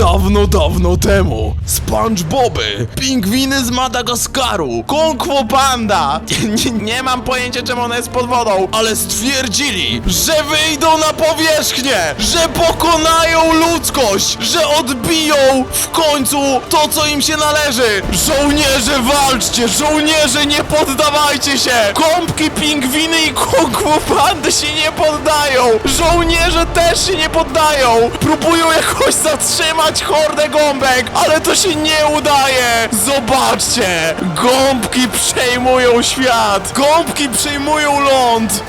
Dawno, dawno temu. SpongeBoby, pingwiny z Madagaskaru, Kung Fu Panda. Nie, nie mam pojęcia czemu ona jest pod wodą Ale stwierdzili, że wyjdą na powierzchnię Że pokonają ludzkość Że odbiją w końcu to co im się należy. Żołnierze walczcie, żołnierze nie poddawajcie się! Gąbki, pingwiny i Kung Fu się nie poddają! Żołnierze też się nie poddają! Próbują jakoś zatrzymać hordę gąbek Ale to się nie udaje. Zobaczcie Gąbki przejmują świat. Gąbki przejmują ląd.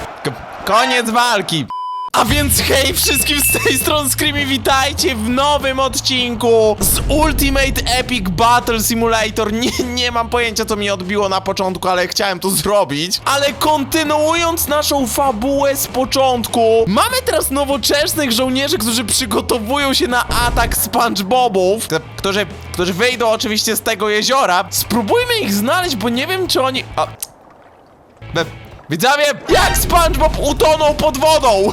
Koniec walki a więc hej wszystkim z tej strony Screamy, witajcie w nowym odcinku z Ultimate Epic Battle Simulator. Nie, nie mam pojęcia co mi odbiło na początku, ale chciałem to zrobić. Ale kontynuując naszą fabułę z początku, mamy teraz nowoczesnych żołnierzy, którzy przygotowują się na atak SpongeBobów, którzy, którzy wyjdą oczywiście z tego jeziora. Spróbujmy ich znaleźć, bo nie wiem czy oni... A... Widzowie, jak SpongeBob utonął pod wodą!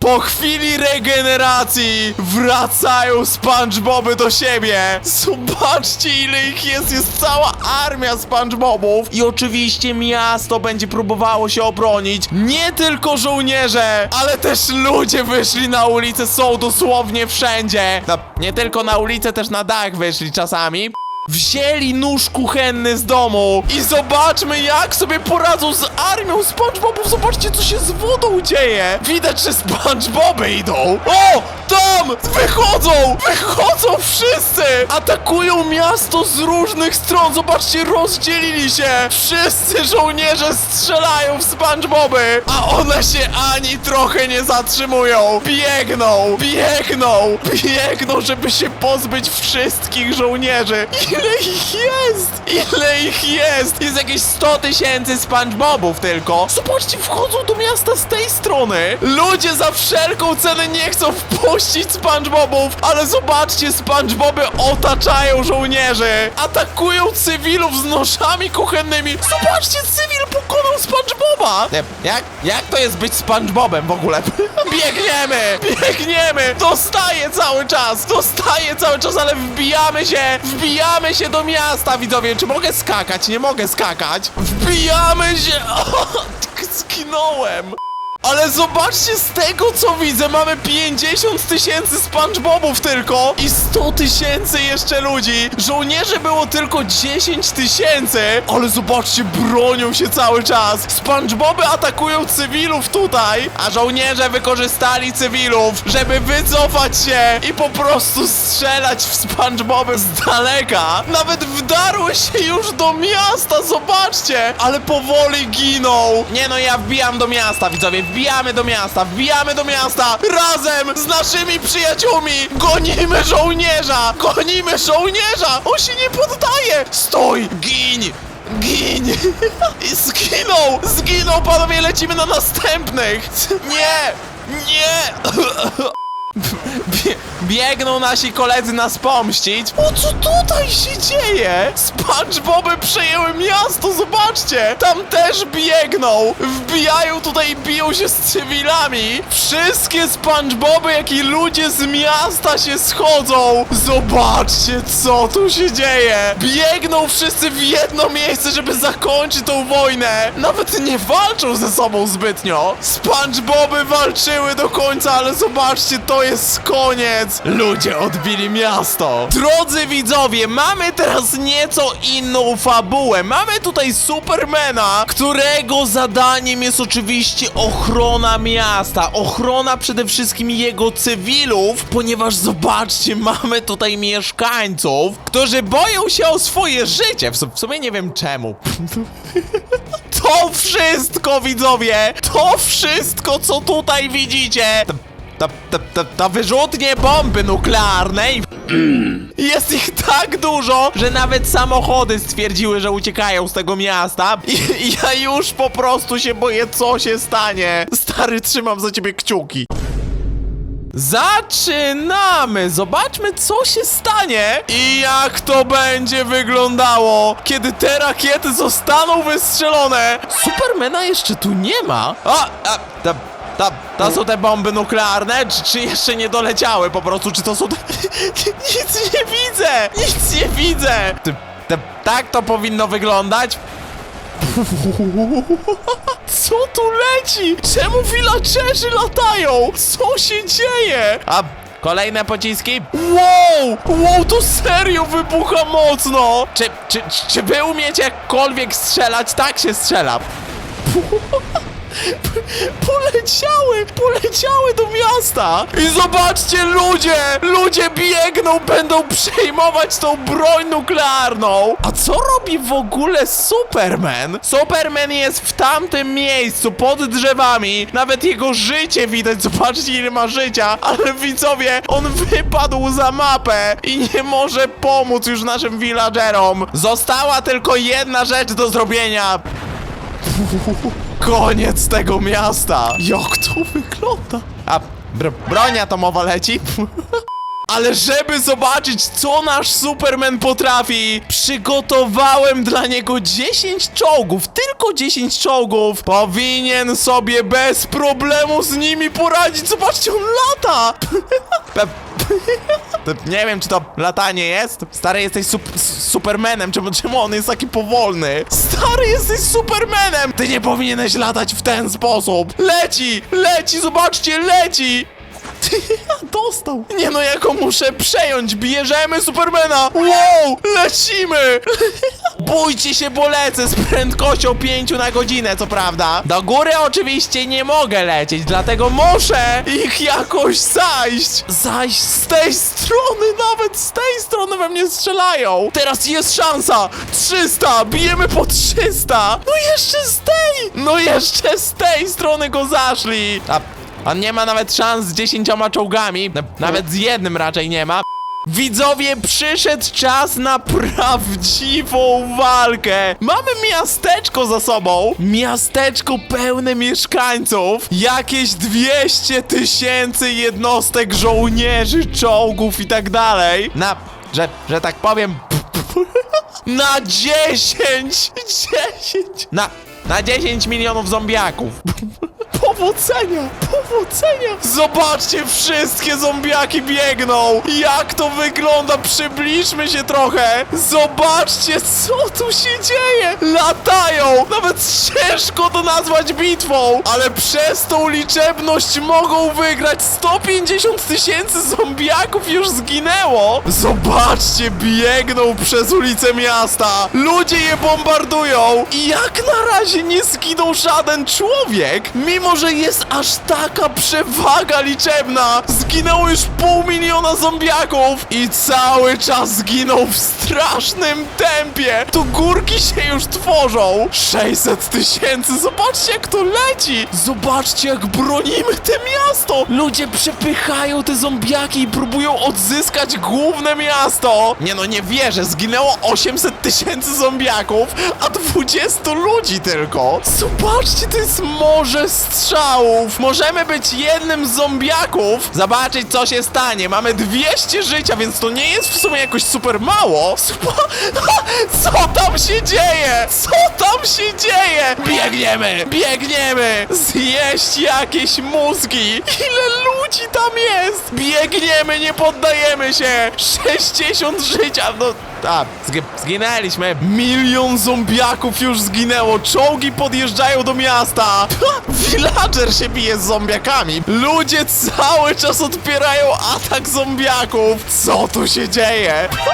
Po chwili regeneracji wracają SpongeBoby do siebie. Zobaczcie ile ich jest, jest cała armia SpongeBobów. I oczywiście miasto będzie próbowało się obronić. Nie tylko żołnierze, ale też ludzie wyszli na ulicę, są dosłownie wszędzie. No, nie tylko na ulicę, też na dach wyszli czasami. Wzięli nóż kuchenny z domu i zobaczmy jak sobie poradzą z armią SpongeBobów. Zobaczcie co się z wodą dzieje. Widać, że SpongeBoby idą. O! Tam! Wychodzą! Wychodzą wszyscy! Atakują miasto z różnych stron. Zobaczcie, rozdzielili się. Wszyscy żołnierze strzelają w SpongeBoby, a one się ani trochę nie zatrzymują. Biegną, biegną, biegną, żeby się pozbyć wszystkich żołnierzy. Ile ich jest? Ile ich jest? Jest jakieś 100 tysięcy SpongeBobów tylko. Zobaczcie, wchodzą do miasta z tej strony. Ludzie za wszelką cenę nie chcą wpuścić SpongeBobów, ale zobaczcie, SpongeBoby otaczają żołnierzy. Atakują cywilów z nożami kuchennymi. Zobaczcie, cywil pokonał SpongeBoba. Nie, Jak, jak to jest być SpongeBobem w ogóle? Biegniemy, biegniemy. Dostaję cały czas, dostaję cały czas, ale wbijamy się, wbijamy się do miasta, widzowie. Czy mogę skakać? Nie mogę skakać. Wbijamy się. Skinąłem. Ale zobaczcie, z tego co widzę, mamy 50 tysięcy SpongeBobów tylko i 100 tysięcy jeszcze ludzi. Żołnierzy było tylko 10 tysięcy, ale zobaczcie, bronią się cały czas. SpongeBoby atakują cywilów tutaj, a żołnierze wykorzystali cywilów, żeby wycofać się i po prostu strzelać w SpongeBoby z daleka. Nawet wdarły się już do miasta, zobaczcie, ale powoli giną. Nie no, ja wbijam do miasta, widzowie, wbijamy do miasta, wbijamy do miasta razem z naszymi przyjaciółmi. Gonimy żołnierza, gonimy żołnierza. On się nie poddaje. Stój, gin. Gin! Zginął! Zginął, panowie, lecimy na następnych! Nie! Nie! Bie biegną nasi koledzy nas pomścić. O co tutaj się dzieje? SpongeBoby przejęły miasto, zobaczcie! Tam też biegną! Wbijają tutaj i biją się z cywilami! Wszystkie SpongeBoby, jak i ludzie z miasta się schodzą! Zobaczcie, co tu się dzieje! Biegną wszyscy w jedno miejsce, żeby zakończyć tą wojnę! Nawet nie walczą ze sobą zbytnio! SpongeBoby walczyły do końca, ale zobaczcie, to jest koniec! Ludzie odbili miasto! Drodzy widzowie, mamy teraz nieco inną fabułę. Mamy tutaj Supermana, którego zadaniem jest oczywiście ochrona miasta. Ochrona przede wszystkim jego cywilów, ponieważ zobaczcie, mamy tutaj mieszkańców, którzy boją się o swoje życie. W, su- w sumie nie wiem czemu. To wszystko, widzowie! To wszystko, co tutaj widzicie! Ta, ta, ta, ta, wyrzutnie bomby nuklearnej jest ich tak dużo, że nawet samochody stwierdziły, że uciekają z tego miasta i, i ja już po prostu się boję, co się stanie. Stary, trzymam za ciebie kciuki. Zaczynamy! Zobaczmy, co się stanie i jak to będzie wyglądało, kiedy te rakiety zostaną wystrzelone. Supermana jeszcze tu nie ma. A, a, ta, To, to są te bomby nuklearne? Czy, czy jeszcze nie doleciały po prostu? Czy to są te... Nic nie widzę! Nic nie widzę! Ty, te, tak to powinno wyglądać? Co tu leci? Czemu villagerzy latają? Co się dzieje? A kolejne pociski? Wow! Wow, to serio wybucha mocno! Czy, czy, czy wy umiecie jakkolwiek strzelać? Tak się strzela. Poleciały! Poleciały do miasta! I zobaczcie, ludzie! Ludzie biegną, będą przejmować tą broń nuklearną! A co robi w ogóle Superman? Superman jest w tamtym miejscu, pod drzewami. Nawet jego życie widać, zobaczcie ile ma życia. Ale widzowie, on wypadł za mapę i nie może pomóc już naszym villagerom. Została tylko jedna rzecz do zrobienia. Koniec tego miasta! Jak to wygląda? A br broń atomowa leci? Ale żeby zobaczyć, co nasz Superman potrafi, przygotowałem dla niego 10 czołgów, tylko 10 czołgów. Powinien sobie bez problemu z nimi poradzić. Zobaczcie, on lata! To Nie wiem, czy to latanie jest. Stary, jesteś sup Supermanem. Czemu, czemu on jest taki powolny? Stary, jesteś Supermanem! Ty nie powinieneś latać w ten sposób. Leci! Leci! Zobaczcie, leci! Ty, dostał! Nie no, ja go muszę przejąć! Bierzemy Supermana! Wow! Lecimy! Bójcie się, bo lecę z prędkością 5 na godzinę, co prawda. Do góry oczywiście nie mogę lecieć, dlatego muszę ich jakoś zajść. Zajść z tej strony, nawet z tej strony we mnie strzelają. Teraz jest szansa. 300, bijemy po 300. No jeszcze z tej, no jeszcze z tej strony go zaszli. A on nie ma nawet szans z 10 czołgami, na, nawet z jednym raczej nie ma. Widzowie, przyszedł czas na prawdziwą walkę. Mamy miasteczko za sobą. Miasteczko pełne mieszkańców. Jakieś 200 tysięcy jednostek żołnierzy, czołgów i tak dalej. Na, że, że tak powiem... Na 10! 10! Na, na 10 milionów zombiaków. Powodzenia! Powodzenia! Zobaczcie, wszystkie zombiaki biegną! Jak to wygląda? Przybliżmy się trochę! Zobaczcie, co tu się dzieje! Latają! Nawet ciężko to nazwać bitwą! Ale przez tą liczebność mogą wygrać 150 tysięcy zombiaków już zginęło! Zobaczcie, biegną przez ulice miasta! Ludzie je bombardują! I jak na razie nie zginął żaden człowiek! Mimo, że jest aż taka przewaga liczebna! Zginęło już pół miliona zombiaków! I cały czas zginą w strasznym tempie! Tu górki się już tworzą! 600 tysięcy! Zobaczcie, jak to leci! Zobaczcie, jak bronimy te miasto! Ludzie przepychają te zombiaki i próbują odzyskać główne miasto! Nie no, nie wierzę, zginęło 800 tysięcy zombiaków, a 20 ludzi tylko! Zobaczcie, to jest morze strzałów! Możemy być jednym z zombiaków, zobaczyć co się stanie. Mamy 200 życia, więc to nie jest w sumie jakoś super mało. Co tam się dzieje? Co tam się dzieje? Biegniemy! Biegniemy! Zjeść jakieś mózgi! Ile ludzi tam jest? Biegniemy, nie poddajemy się! 60 życia, no... A, zg zginęliśmy. Milion zombiaków już zginęło. Czołgi podjeżdżają do miasta. Villager się bije z zombiakami. Ludzie cały czas odpierają atak zombiaków. Co tu się dzieje? Ha,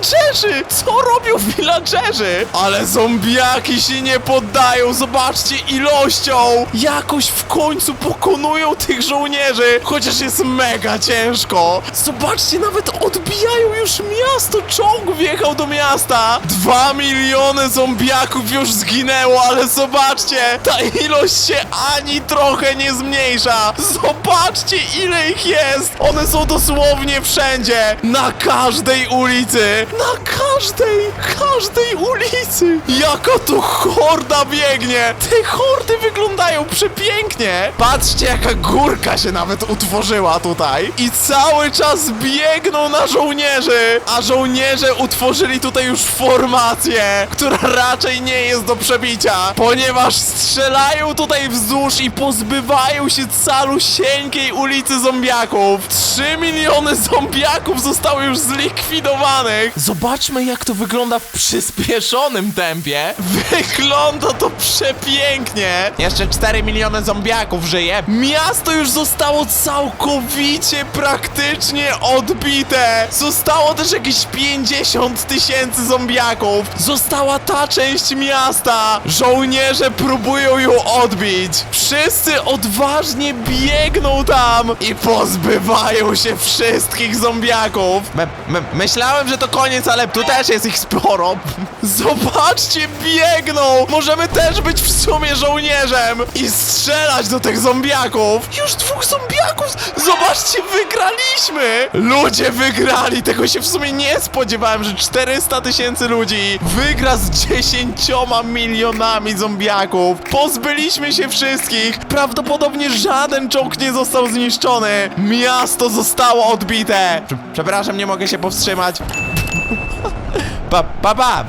Villagerzy! Co robią villagerzy? Ale zombiaki się nie poddają. Zobaczcie ilością. Jakoś w końcu pokonują tych żołnierzy. Chociaż jest mega ciężko. Zobaczcie, nawet odbijają już miasto. Czołg wjechał do miasta. Dwa miliony zombiaków już zginęło, ale zobaczcie, ta ilość się ani trochę nie zmniejsza. Zobaczcie, ile ich jest. One są dosłownie wszędzie. Na każdej ulicy. Na każdej każdej, ulicy. Jaka tu horda biegnie. Te hordy wyglądają przepięknie. Patrzcie, jaka górka się nawet utworzyła tutaj. I cały czas biegną na żołnierzy. A żołnierze utworzyli tutaj już formację, która raczej nie jest do przebicia, ponieważ strzelają tutaj wzdłuż i pozbywają się calusieńkiej ulicy zombiaków. 3 miliony zombiaków zostało już zlikwidowanych. Zobaczmy, jak to wygląda w przyspieszonym tempie. Wygląda to przepięknie. Jeszcze 4 miliony zombiaków żyje. Miasto już zostało całkowicie praktycznie odbite. Zostało też jakieś 50 tysięcy zombiaków. Została ta część miasta. Żołnierze próbują ją odbić. Wszyscy odważnie biegną tam i pozbywają się wszystkich zombiaków. My, my, myślałem, że to koniec, ale tu też jest ich sporo. Zobaczcie, biegną. Możemy też być w sumie żołnierzem i strzelać do tych zombiaków. Już dwóch zombiaków. Zobaczcie, wygraliśmy. Ludzie wygrali. Tego się w sumie nie spodziewałem, że 400 tysięcy ludzi wygra z 10 milionami zombiaków. Pozbyliśmy się wszystkich. Prawdopodobnie żaden czołg nie został zniszczony. Miasto zostało odbite. Prze- Przepraszam, nie mogę się powstrzymać. Ба-ба-ба!